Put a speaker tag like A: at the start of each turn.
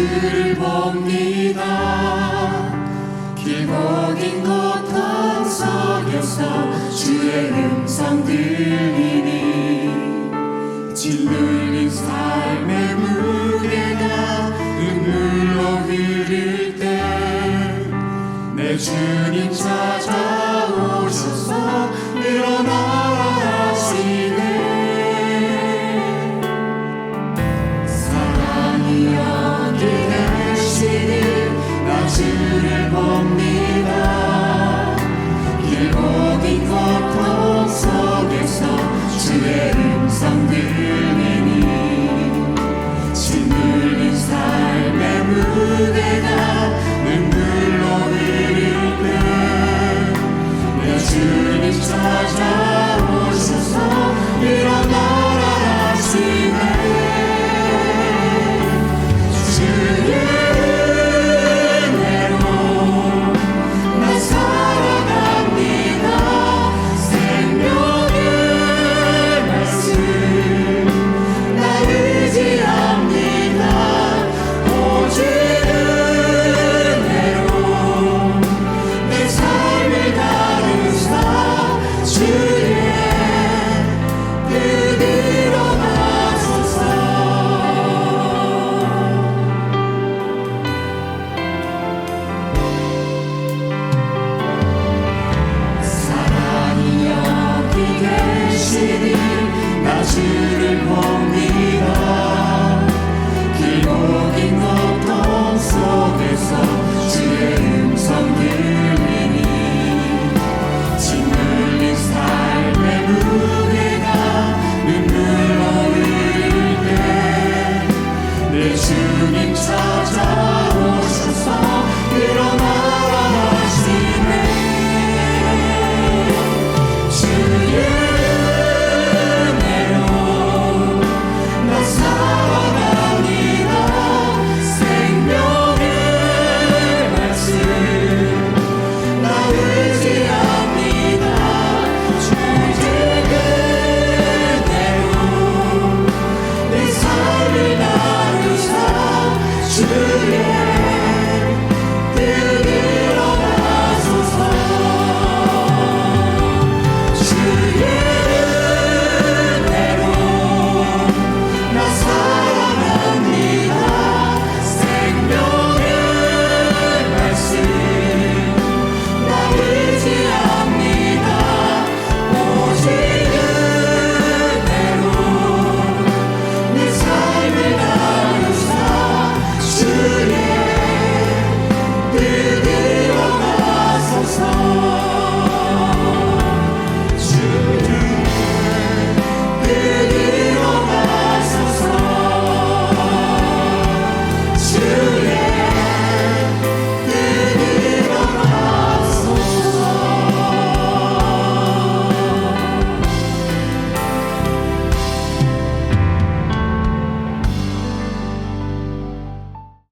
A: 주를 봅니다. 길고 긴 고통 속에서 주의 음성 들리니 짓눌린 삶의 무게가 눈물로 흐를 때 내 주님 예수를 범